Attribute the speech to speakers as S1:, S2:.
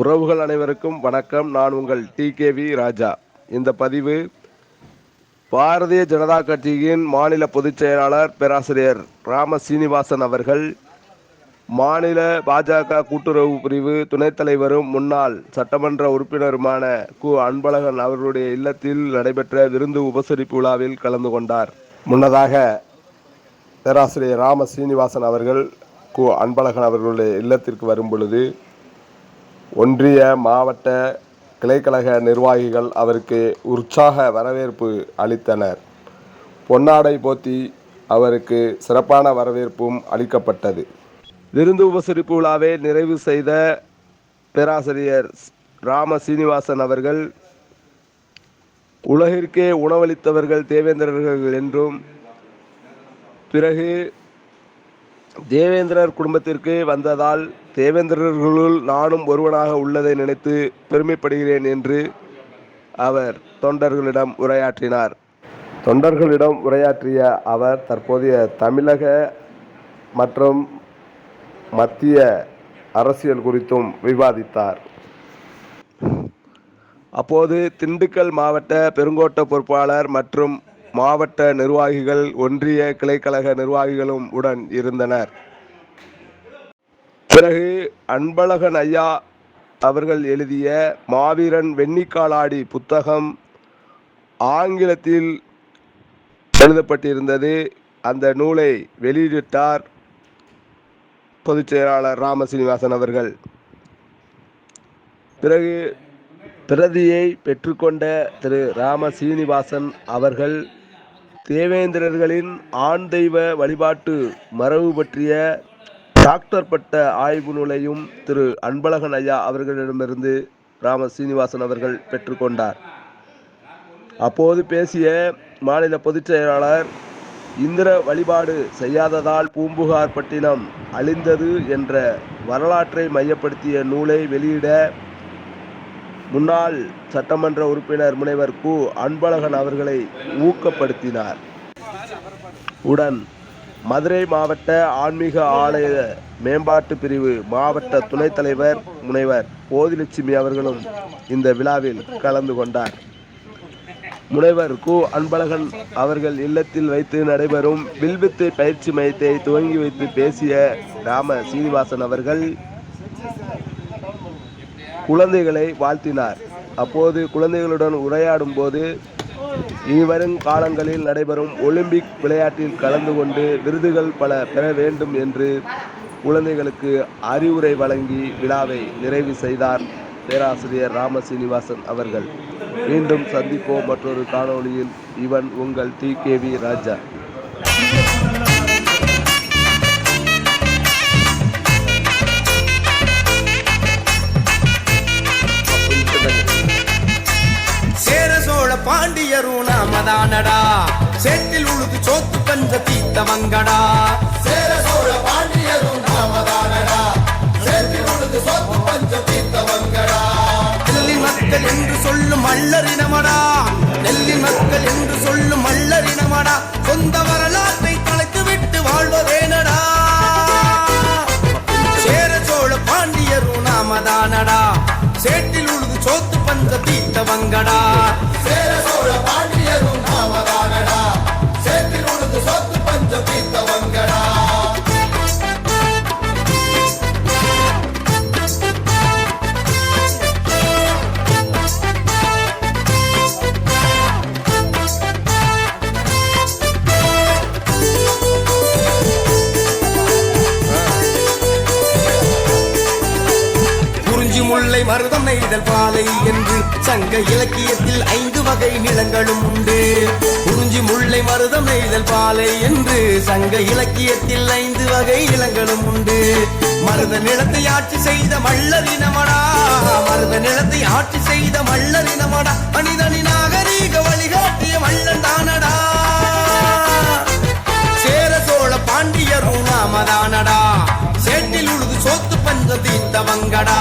S1: உறவுகள் அனைவருக்கும் வணக்கம். நான் உங்கள் டிகேவி ராஜா. இந்த பதிவு பாரதிய ஜனதா கட்சியின் மாநில பொதுச் செயலாளர் பேராசிரியர் ராம சீனிவாசன் அவர்கள் மாநில பாஜக கூட்டுறவு பிரிவு துணைத் தலைவரும் முன்னாள் சட்டமன்ற உறுப்பினருமான கு. அன்பழகன் அவர்களுடைய இல்லத்தில் நடைபெற்ற விருந்து உபசரிப்பு விழாவில் கலந்து கொண்டார். முன்னதாக பேராசிரியர் ராம சீனிவாசன் அவர்கள் கு. அன்பழகன் அவர்களுடைய இல்லத்திற்கு வரும் பொழுது ஒன்றிய மாவட்ட கிளைக்கழக நிர்வாகிகள் அவருக்கு உற்சாக வரவேற்பு அளித்தனர். பொன்னாடை போத்தி அவருக்கு சிறப்பான வரவேற்பும் அளிக்கப்பட்டது. விருந்து உபசரிப்பு விழாவை நிறைவு செய்த பேராசிரியர் ராம சீனிவாசன் அவர்கள் உலகிற்கே உணவளித்தவர்கள் தேவேந்திரர்கள் என்றும் பிறகு தேவேந்திரர் குடும்பத்திற்கு வந்ததால் தேவேந்திரர்களுள் நானும் ஒருவனாக உள்ளதை நினைத்து பெருமைப்படுகிறேன் என்று அவர் தொண்டர்களிடம் உரையாற்றினார். தொண்டர்களிடம் உரையாற்றிய அவர் தற்போதைய தமிழக மற்றும் மத்திய அரசியல் குறித்தும் விவாதித்தார். அப்போது திண்டுக்கல் மாவட்ட பெருங்கோட்ட பொறுப்பாளர் மற்றும் மாவட்ட நிர்வாகிகள் ஒன்றிய கிளைக்கழக நிர்வாகிகளும் உடன் இருந்தனர். பிறகு அன்பழகன் ஐயா அவர்கள் எழுதிய மாவீரன் வெண்ணிக்காலாடி புத்தகம் ஆங்கிலத்தில் எழுதப்பட்டிருந்தது. அந்த நூலை வெளியிட்டார் பொதுச் செயலாளர் ராமசீனிவாசன் அவர்கள். பிறகு பிரதியை பெற்றுக்கொண்ட திரு ராம சீனிவாசன் அவர்கள் தேவேந்திரர்களின் ஆண் தெய்வ வழிபாட்டு மரபு பற்றிய டாக்டர் பட்ட ஆய்வு நூலையும் திரு அன்பழகன் ஐயா அவர்களிடமிருந்து ராம சீனிவாசன் அவர்கள் பெற்றுக்கொண்டார். அப்போது பேசிய மாநில பொதுச் செயலாளர் இந்திர வழிபாடு செய்யாததால் பூம்புகார் பட்டினம் அழிந்தது என்ற வரலாற்றை மையப்படுத்திய நூலை வெளியிட முன்னாள் சட்டமன்ற உறுப்பினர் முனைவர் கு. அன்பழகன் அவர்களை ஊக்கப்படுத்தினார். உடன் மதுரை மாவட்ட ஆன்மீக ஆலய மேம்பாட்டு பிரிவு மாவட்ட துணைத் தலைவர் முனைவர் போதிலட்சுமி அவர்களும் இந்த விழாவில் கலந்து கொண்டார். முனைவர் கு. அன்பழகன் அவர்கள் இல்லத்தில் வைத்து நடைபெறும் வில்வித்து பயிற்சி மையத்தை துவங்கி வைத்து பேசிய ராம சீனிவாசன் அவர்கள் குழந்தைகளை வாழ்த்தினார். அப்போது குழந்தைகளுடன் உரையாடும் போது இனிவரும் காலங்களில் நடைபெறும் ஒலிம்பிக் விளையாட்டில் கலந்து கொண்டு விருதுகள் பல பெற வேண்டும் என்று குழந்தைகளுக்கு அறிவுரை வழங்கி விழாவை நிறைவு செய்தார் பேராசிரியர் ராம சீனிவாசன் அவர்கள். மீண்டும் சந்திப்போம் மற்றொரு காணொளியில். இவன் உங்கள் டி கேவி ராஜா.
S2: நாமதானடா சேத்தில் உழுது சோத்து பஞ்ச தீத்த மங்கடா
S3: சேர சோழ பாண்டியரும் நாமதானடா சேத்தில் உழுது சோத்து பஞ்ச தீத்த மங்கடா
S2: நெல்லி மக்கள் என்று சொல்லும் மல்லறினமடா நெல்லி மக்கள் என்று சொல்லும் மல்லறினமடா சொந்த வரலாற்றை கலைத்து விட்டு வாழ்வதேனடா. சேர சோழ பாண்டியரும் நாமதானடா சேட்டில் உழுது சோத்து பஞ்ச தீத்தவங்கடா
S3: சேர
S2: முல்லை மருதம் நெய்தல் பாலை என்று சங்க இலக்கியத்தில் ஐந்து வகை நிலங்களும் உண்டு. குறிஞ்சி முல்லை மருதம் நெய்தல் பாலை என்று சங்க இலக்கியத்தில் ஐந்து வகை நிலங்களும் உண்டு. மருத நிலத்தை ஆட்சி செய்த மல்லரினமடா மருத நிலத்தை ஆட்சி செய்த மல்லரினமடா மனிதனி நாகரீக வழிகாட்டிய மல்லன் தானடா. சேர சோழ பாண்டியரும் நாமதானடா சேட்டில் உழுது சோத்து பஞ்ச தீர்த்தவங்கடா.